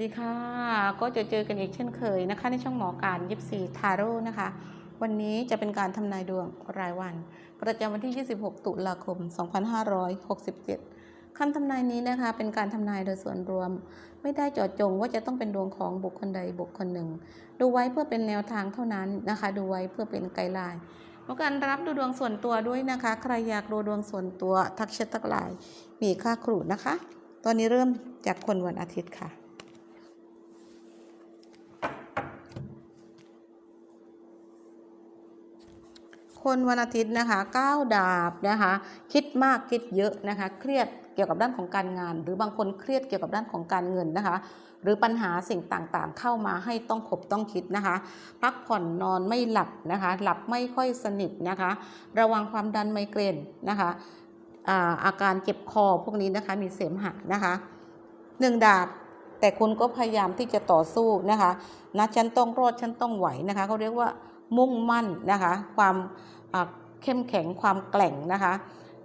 ดีค่ะ ก็จะเจอกันอีกเช่นเคยนะคะ ในช่องหมอการยิปซีทาโร่นะคะ วันนี้จะเป็นการทำนายดวงรายวัน ประจำวันที่ 26 ตุลาคม 2567คำทำนายนี้นะคะ เป็นการทำนายโดยส่วนรวม ไม่ได้เจาะจงว่าจะต้องเป็นดวงของบุคคลใดบุคคลหนึ่ง ดูไว้เพื่อเป็นแนวทางเท่านั้นนะคะ ดูไว้เพื่อเป็นไกด์ไลน์เพราะการรับดูดวงส่วนตัวด้วยนะคะ ใครอยากดูดวงส่วนตัวทักแชททักไลน์มีค่าครูนะคะตอนนี้เริ่มจากคนวันอาทิตย์ค่ะ คนวันอาทิตย์นะคะก้าวดาบนะคะคิดมากคิดเยอะนะคะเครียดเกี่ยวกับด้านของการงาน หรือบางคนเครียดเกี่ยวกับด้านของการเงินนะคะ หรือปัญหาสิ่งต่างๆ เข้ามาให้ต้องขบต้องคิดนะคะ พักผ่อนนอนไม่หลับนะคะ หลับไม่ค่อยสนิทนะคะ ระวังความดันไมเกรนนะคะอาอาการเจ็บคอพวกนี้นะคะมีเสมหะนะคะหนึ่งดาบแต่คุณก็พยายามที่จะต่อสู้นะคะนะฉันต้องรอดฉันต้องไหวนะคะเขาเรียกว่า มุ่งมั่นนะคะ ความเข้มแข็งความแกร่งนะคะ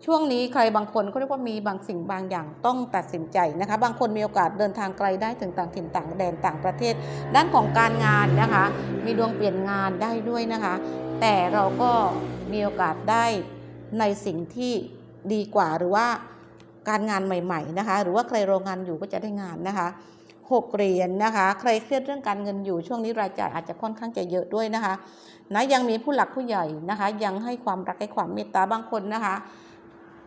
ช่วงนี้ใครบางคนเขาเรียกว่ามีบางสิ่งบางอย่างต้องตัดสินใจนะคะ บางคนมีโอกาสเดินทางไกลได้ถึงต่างถิ่นต่างแดนต่างประเทศ ด้านของการงานนะคะ มีดวงเปลี่ยนงานได้ด้วยนะคะ แต่เราก็มีโอกาสได้ในสิ่งที่ดีกว่าหรือว่าการงานใหม่ ๆนะคะ หรือว่าใครโรงงานอยู่ก็จะได้งานนะคะ หกเหรียญนะคะ ใครเครียดเรื่องการเงินอยู่ช่วงนี้รายจ่ายอาจจะค่อนข้างจะเยอะด้วยนะคะนะยังมีผู้หลักผู้ใหญ่นะคะ ยังให้ความรักให้ความเมตตาบางคนนะคะ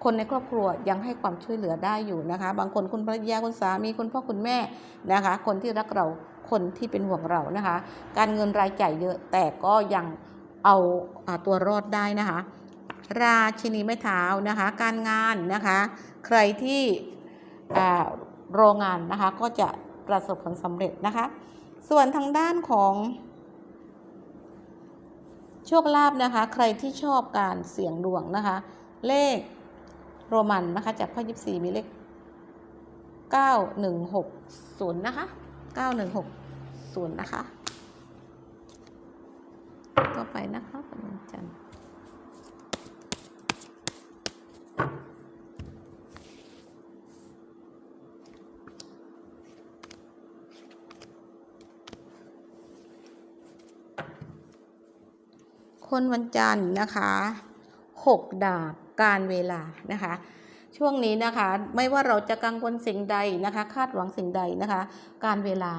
คนในครอบครัวยังให้ความช่วยเหลือได้อยู่นะคะ บางคนคุณภรรยาคุณสามีคุณพ่อคุณแม่นะคะ คนที่รักเราคนที่เป็นห่วงเรานะคะ การเงินรายจ่ายเยอะแต่ก็ยังเอาอตัวรอดได้นะคะ ราชินีไม้เท้านะคะ การงานนะคะ ใครที่โรงงานนะคะก็จะ ประสบผลสำเร็จนะคะ ส่วนทางด้านของโชคลาภนะคะ ใครที่ชอบการเสี่ยงดวงนะคะ เลขโรมันนะคะจากพ่อยิบสี่มีเลข 9160 นะคะ 9160 นะคะ ต่อไปนะคะวันจันทร์ คนวันจันทร์นะคะหกดาบการเวลานะคะช่วงนี้นะคะไม่ว่าเราจะกังวลสิ่งใดนะคะ คาดหวังสิ่งใดนะคะ การเวลา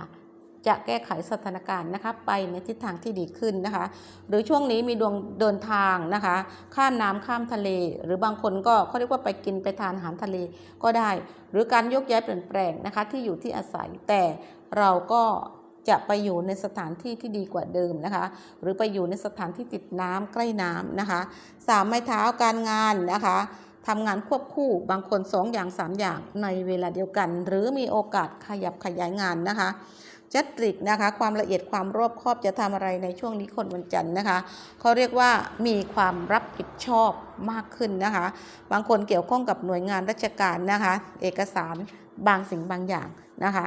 จะแก้ไขสถานการณ์นะคะไปในทิศทางที่ดีขึ้นนะคะ หรือช่วงนี้มีดวงเดินทางนะคะ ข้ามน้ำข้ามทะเล หรือบางคนก็เขาเรียกว่าไปกินไปทานอาหารทะเลก็ได้ หรือการยกย้ายเปลี่ยนแปลงนะคะที่อยู่ที่อาศัยแต่เราก็ จะไปอยู่ในสถานที่ที่ดีกว่าเดิมนะคะ หรือไปอยู่ในสถานที่ติดน้ำใกล้น้ำนะคะสามไม้เท้าการงานนะคะทำงานควบคู่บางคนสองอย่างสามอย่างในเวลาเดียวกัน หรือมีโอกาสขยับขยายงานนะคะจัตริกนะคะ ความละเอียดความรอบคอบจะทำอะไรในช่วงนี้คนวันจันทร์นะคะเขาเรียกว่ามีความรับผิดชอบมากขึ้นนะคะ บางคนเกี่ยวข้องกับหน่วยงานราชการนะคะ เอกสารบางสิ่งบางอย่างนะคะ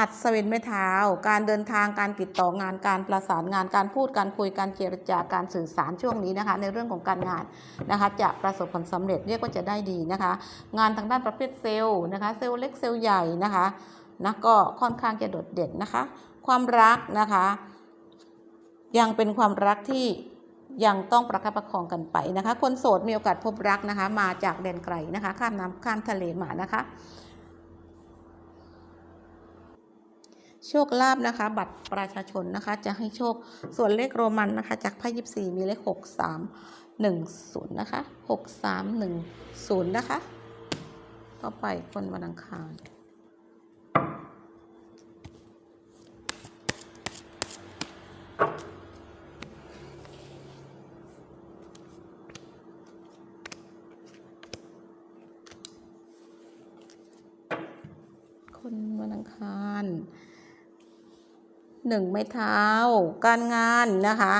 อัศวินไม้เท้า การเดินทางการติดต่องานการประสานงานการพูดการคุยการเจรจาการสื่อสารช่วงนี้นะคะ ในเรื่องของการงานนะคะ จะประสบผลสำเร็จเรียกว่าจะได้ดีนะคะ งานทางด้านประเภทเซลล์นะคะเซลล์เล็กเซลล์ใหญ่นะคะนะก็ค่อนข้างจะโดดเด่นนะคะ ความรักนะคะ ยังเป็นความรักที่ยังต้องประคับประคองกันไปนะคะ คนโสดมีโอกาสพบรักนะคะ มาจากแดนไกลนะคะ ข้ามน้ำข้ามทะเลมานะคะ โชคลาภนะคะ บัตรประชาชนนะคะ จะให้โชคส่วนเลขโรมันนะคะ จากไพ่ยิบสี่มีเลขหกสามหนึ่งศูนย์นะคะหกสามหนึ่งศูนย์นะคะ ต่อไปคนวันอังคาร คนวันอังคาร หนึ่งไม้เท้า การงานนะคะ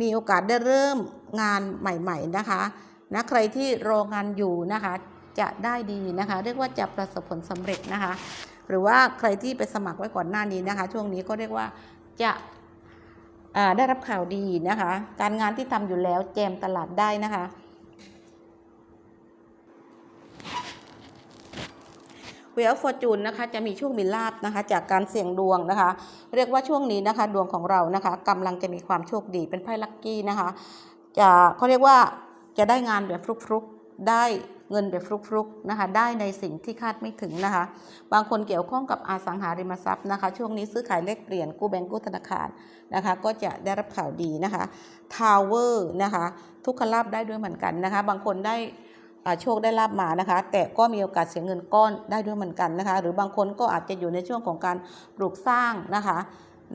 มีโอกาสได้เริ่มงานใหม่ๆนะคะนะใครที่รองานอยู่นะคะจะได้ดีนะคะ เรียกว่าจะประสบผลสำเร็จนะคะ หรือว่าใครที่ไปสมัครไว้ก่อนหน้านี้นะคะ ช่วงนี้ก็เรียกว่าจะาได้รับข่าวดีนะคะ การงานที่ทำอยู่แล้วแจมตลาดได้นะคะ เวลฟอร์จูนนะคะจะมีช่วงมีลาบนะคะ จากการเสี่ยงดวงนะคะ เรียกว่าช่วงนี้นะคะ ดวงของเรานะคะกำลังจะมีความโชคดีเป็นไพ่ลัคกี้นะคะ จะเขาเรียกว่าจะได้งานแบบฟลุกๆได้เงินแบบฟลุกๆนะคะได้ในสิ่งที่คาดไม่ถึงนะคะ บางคนเกี่ยวข้องกับอสังหาริมทรัพย์นะคะ ช่วงนี้ซื้อขายเลขเปลี่ยนกู้แบงก์กู้ธนาคารนะคะ ก็จะได้รับข่าวดีนะคะทาวเวอร์นะคะ ทุกขลาบได้ด้วยเหมือนกันนะคะ บางคนได้ โชคได้ลาบมานะคะ แต่ก็มีโอกาสเสียเงินก้อนได้ด้วยเหมือนกันนะคะ หรือบางคนก็อาจจะอยู่ในช่วงของการปลูกสร้างนะคะ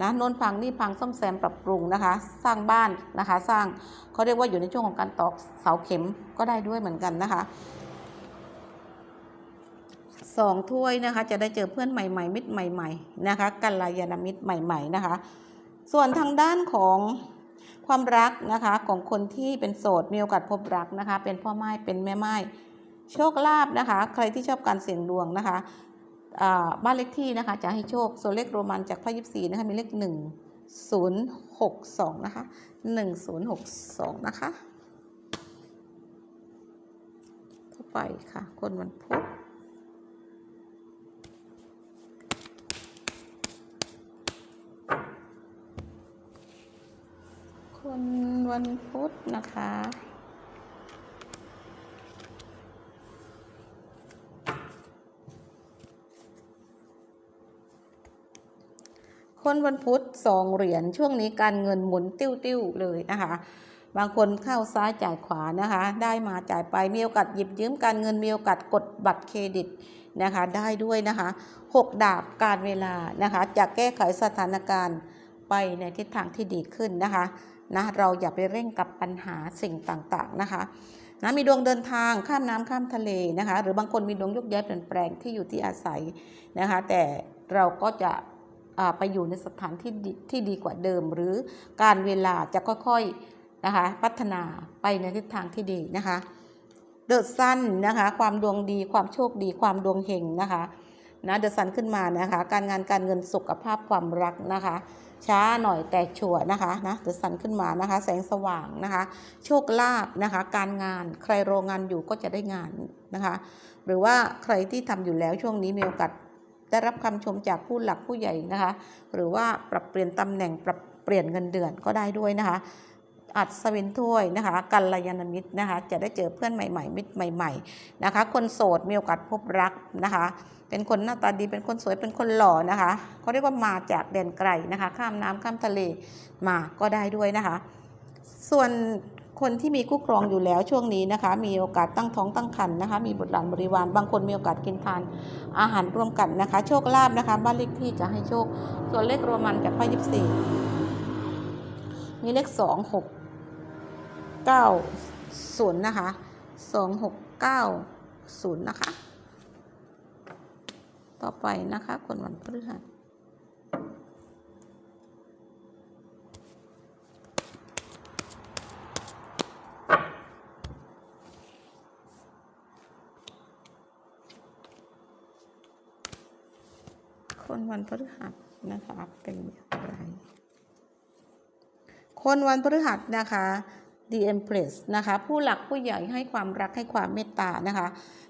นะโน้นพังนี่พังซ่อมแซมปรับปรุงนะคะ สร้างบ้านนะคะ สร้างเขาเรียกว่าอยู่ในช่วงของการตอกเสาเข็มก็ได้ด้วยเหมือนกันนะคะสองถ้วยนะคะ จะได้เจอเพื่อนใหม่ๆ มิตรใหม่ ๆ นะคะกัลยาณมิตรใหม่ ๆ นะคะ ส่วนทางด้านของ ความรักนะคะของคนที่เป็นโสดมีโอกาสพบรักนะคะ เป็นพ่อไม้เป็นแม่ไม้โชคลาภนะคะ ใครที่ชอบการเสี่ยงดวงนะคะบ้านเลขที่นะคะจะให้โชคส่วนเลขโรมันจากไพ่ยิปซีนะคะมีเลขหนึ่งศูนย์หกสองนะคะหนึ่งศูนย์หกสองนะคะต่อไปค่ะ คนวันพุธ คนวันพุธนะคะ คนวันพุธสองเหรียญช่วงนี้การเงินหมุนติ้วๆเลยนะคะ บางคนเข้าซ้ายจ่ายขวานะคะ ได้มาจ่ายไปมีโอกาสหยิบยืมการเงินมีโอกาสกดบัตรเครดิตนะคะได้ด้วยนะคะหกดาบการเวลานะคะจะแก้ไขสถานการณ์ไปในทิศทางที่ดีขึ้นนะคะ นะเราอย่าไปเร่งกับปัญหาสิ่งต่างๆนะคะนะมีดวงเดินทางข้ามน้ำข้ามทะเลนะคะ หรือบางคนมีดวงยกย้ายเปลี่ยนแปลงที่อยู่ที่อาศัยนะคะ แต่เราก็จะไปอยู่ในสถานที่ที่ดีกว่าเดิม หรือการเวลาจะค่อยๆนะคะพัฒนาไปในทิศทางที่ดีนะคะเดอะซันนะคะ ความดวงดีความโชคดีความดวงเฮงนะคะ นะเดอะซันขึ้นมานะคะ การงานการเงินสุขภาพความรักนะคะ ช้าหน่อยแต่ชัวนะคะนะเดอะซันขึ้นมานะคะ แสงสว่างนะคะ โชคลาภนะคะ การงานใครโรงงานอยู่ก็จะได้งานนะคะ หรือว่าใครที่ทำอยู่แล้วช่วงนี้มีโอกาสได้รับคำชมจากผู้หลักผู้ใหญ่นะคะ หรือว่าปรับเปลี่ยนตำแหน่งปรับเปลี่ยนเงินเดือนก็ได้ด้วยนะคะ อัศวินถ้วยนะคะกัลยาณมิตรนะคะจะได้เจอเพื่อนใหม่ ๆ มิตรใหม่ ๆนะคะ คนโสดมีโอกาสพบรักนะคะ เป็นคนหน้าตาดีเป็นคนสวยเป็นคนหล่อนะคะเขาเรียกว่ามาจากแดนไกลนะคะ ข้ามน้ำข้ามทะเลมาก็ได้ด้วยนะคะ ส่วนคนที่มีคู่ครองอยู่แล้วช่วงนี้นะคะ มีโอกาสตั้งท้องตั้งครรภ์นะคะ มีบุตรหลานบริวารบางคนมีโอกาสกินทานอาหารร่วมกันนะคะ โชคลาภนะคะ บ้านเลขที่จะให้โชค ส่วนเลขโรมันจากพ่ยิบสี่มีเลขสองหก เก้าศูนย์นะคะสองหกเก้าศูนย์นะคะ ต่อไปนะคะคนวันพฤหัสคนวันพฤหัสนะคะเป็นอย่างไร คนวันพฤหัสนะคะ The Empress นะคะผู้หลักผู้ใหญ่ให้ความรักให้ความเมตตานะคะ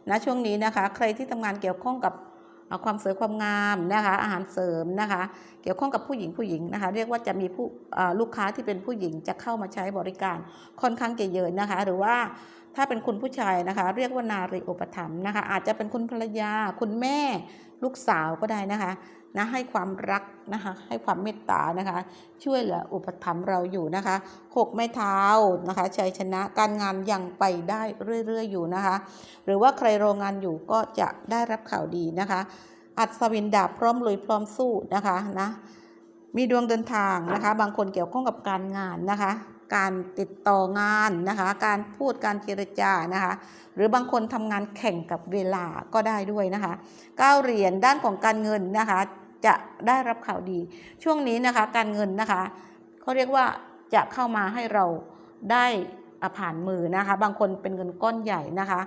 ณช่วงนี้นะคะใครที่ทำงานเกี่ยวข้องกับความสวยความงามนะคะอาหารเสริมนะคะเกี่ยวข้องกับผู้หญิงผู้หญิงนะคะเรียกว่าจะมีผู้ลูกค้าที่เป็นผู้หญิงจะเข้ามาใช้บริการค่อนข้างเยอะๆนะคะ หรือว่าถ้าเป็นคุณผู้ชายนะคะ เรียกว่านารีอุปถัมภ์นะคะอาจจะเป็นคุณภรรยาคุณแม่ลูกสาวก็ได้นะคะนะให้ความรักนะคะให้ความเมตตานะคะ ช่วยเหลืออุปถัมภ์เราอยู่นะคะหกไม้เท้านะคะชัยชนะการงานยังไปได้เรื่อยๆอยู่นะคะ หรือว่าใครโรงงานอยู่ก็จะได้รับข่าวดีนะคะ อัศวินดาบพร้อมลุยพร้อมสู้นะคะนะมีดวงเดินทางนะคะ บางคนเกี่ยวข้องกับการงานนะคะ การติดต่องานนะคะ การพูดการเจรจานะคะ หรือบางคนทำงานแข่งกับเวลาก็ได้ด้วยนะคะเก้าเหรียญด้านของการเงินนะคะ จะได้รับข่าวดี ช่วงนี้นะคะการเงินนะคะเขาเรียกว่าจะเข้ามาให้เราได้อะผ่านมือนะคะ บางคนเป็นเงินก้อนใหญ่นะคะ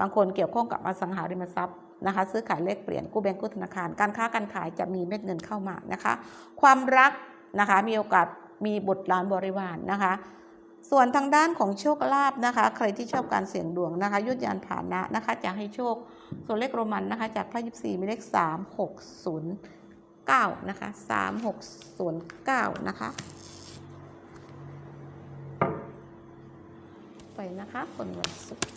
บางคนเกี่ยวข้องกับอสังหาริมทรัพย์นะคะซื้อขายเลขเปลี่ยนกู้แบงก์กู้ธนาคาร การค้าการขายจะมีเม็ดเงินเข้ามานะคะ ความรักนะคะมีโอกาสมีบุตรหลานบริวารนะคะ ส่วนทางด้านของโชคลาภนะคะ ใครที่ชอบการเสี่ยงดวงนะคะยุทธยานผ่านะนะคะจะให้โชค ส่วนเลขโรมันนะคะจากไพ่ยิบสี่มีเลขสามหกศูนย์ เก้านะคะสามหกศูนย์เก้านะคะ ไปนะคะคนวันศุกร์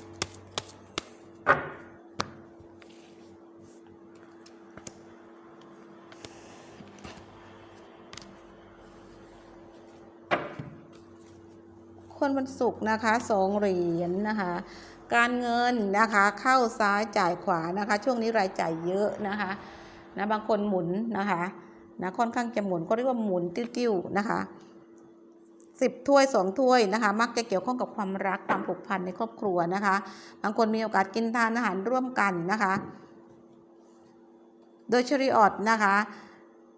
คนวันศุกร์นะคะสองเหรียญนะคะ การเงินนะคะเข้าซ้ายจ่ายขวานะคะ ช่วงนี้รายจ่ายเยอะนะคะ นะบางคนหมุนนะคะนะค่อนข้างจะหมุนก็เรียกว่าหมุนติ้วๆนะคะสิบถ้วยสองถ้วยนะคะ มักจะเกี่ยวข้องกับความรักความผูกพันในครอบครัวนะคะ บางคนมีโอกาสกินทานอาหารร่วมกันนะคะ โดยชริออดนะคะ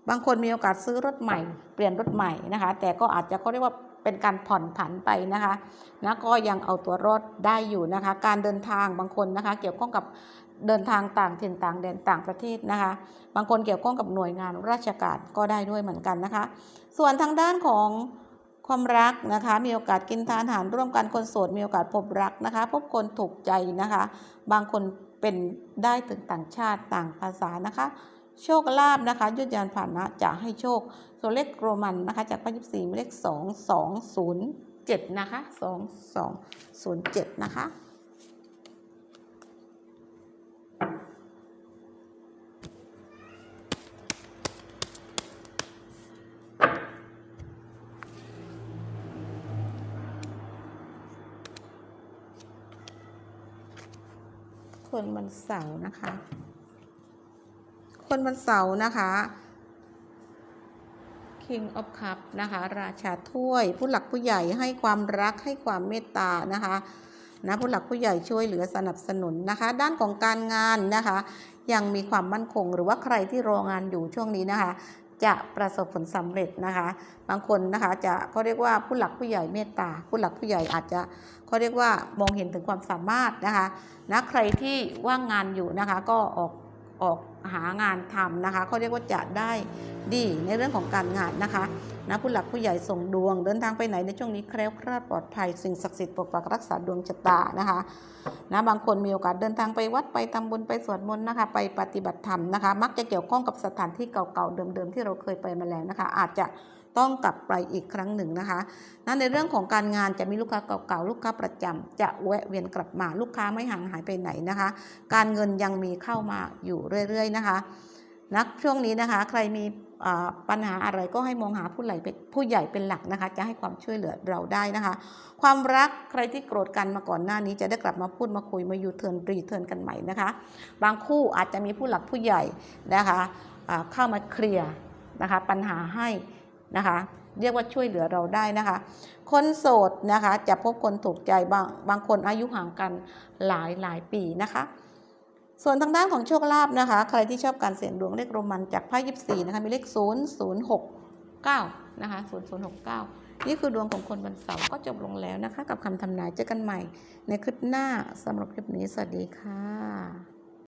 บางคนมีโอกาสซื้อรถใหม่ เปลี่ยนรถใหม่นะคะ แต่ก็อาจจะเขาเรียกว่า เป็นการผ่อนผันไปนะคะนะก็ยังเอาตัวรอดได้อยู่นะคะ การเดินทางบางคนนะคะ เกี่ยวข้องกับเดินทางต่างถิ่นต่างแดนต่างประเทศนะคะ บางคนเกี่ยวข้องกับหน่วยงานราชการก็ได้ด้วยเหมือนกันนะคะ ส่วนทางด้านของความรักนะคะ มีโอกาสกินทานอาหารร่วมกันคนโสดมีโอกาสพบรักนะคะ พบคนถูกใจนะคะ บางคนเป็นได้ถึงต่างชาติต่างภาษานะคะ โชคลาภนะคะยุทธยานผ่านนะจะให้โชคส่วนเลขโรมันนะคะจากพันยิบสี่เลขสองสองศูนย์เจ็ดนะคะสองสองศูนย์เจ็ดนะคะคนวันเสาร์นะคะ คนวันเสาร์นะคะ King of Cup นะคะ ราชาถ้วย ผู้หลักผู้ใหญ่ให้ความรักให้ความเมตตานะคะนะผู้หลักผู้ใหญ่ช่วยเหลือสนับสนุนนะคะ ด้านของการงานนะคะ ยังมีความมั่นคงหรือว่าใครที่รองานอยู่ช่วงนี้นะคะ จะประสบผลสำเร็จนะคะ บางคนนะคะจะเขาเรียกว่าผู้หลักผู้ใหญ่เมตตา ผู้หลักผู้ใหญ่อาจจะเขาเรียกว่ามองเห็นถึงความสามารถนะคะนะใครที่ว่างงานอยู่นะคะ ก็ออก ออกหางานทำนะคะเขาเรียกว่าจะได้ดีในเรื่องของการงานนะคะนะผู้หลักผู้ใหญ่ส่งดวง เดินทางไปไหนในช่วงนี้แคล้วคลาดปลอดภัยสิ่งศักดิ์สิทธิ์ปกปักรักษาดวงชะตานะคะนะบางคนมีโอกาสเดินทางไปวัดไปทำบุญไปสวดมนต์นะคะไปปฏิบัติธรรมนะคะ มักจะเกี่ยวข้องกับสถานที่เก่าๆเดิมๆที่เราเคยไปมาแล้วนะคะ อาจจะ ต้องกลับไปอีกครั้งหนึ่งนะคะนั่นในเรื่องของการงานจะมีลูกค้าเก่าๆลูกค้าประจำจะแวะเวียนกลับมาลูกค้าไม่ห่างหายไปไหนนะคะ การเงินยังมีเข้ามาอยู่เรื่อยๆนะคะนักช่วงนี้นะคะ ใครมีปัญหาอะไรก็ให้มองหาผู้ใหญ่เป็นผู้ใหญ่เป็นหลักนะคะ จะให้ความช่วยเหลือเราได้นะคะ ความรักใครที่โกรธกันมาก่อนหน้านี้จะได้กลับมาพูดมาคุยมาอยู่เทิร์นรีเทิร์นกันใหม่นะคะ บางคู่อาจจะมีผู้หลักผู้ใหญ่นะคะเข้ามาเคลียร์นะคะปัญหาให้ นะคะ เรียกว่าช่วยเหลือเราได้นะคะ คนโสดนะคะจะพบคนถูกใจบางบางคนอายุห่างกันหลายหลายปีนะคะ ส่วนทางด้านของโชคลาภนะคะ ใครที่ชอบการเสี่ยงดวงเลขโรมันจากไพ่ยิบสี่นะคะมีเลขศูนย์ศูนย์หกเก้านะคะศูนย์ศูนย์หกเก้านี่คือดวงของคนวันเสาร์ก็จบลงแล้วนะคะ กับคำทำนายเจอกันใหม่ ในคลิปหน้าสำหรับคลิปนี้สวัสดีค่ะ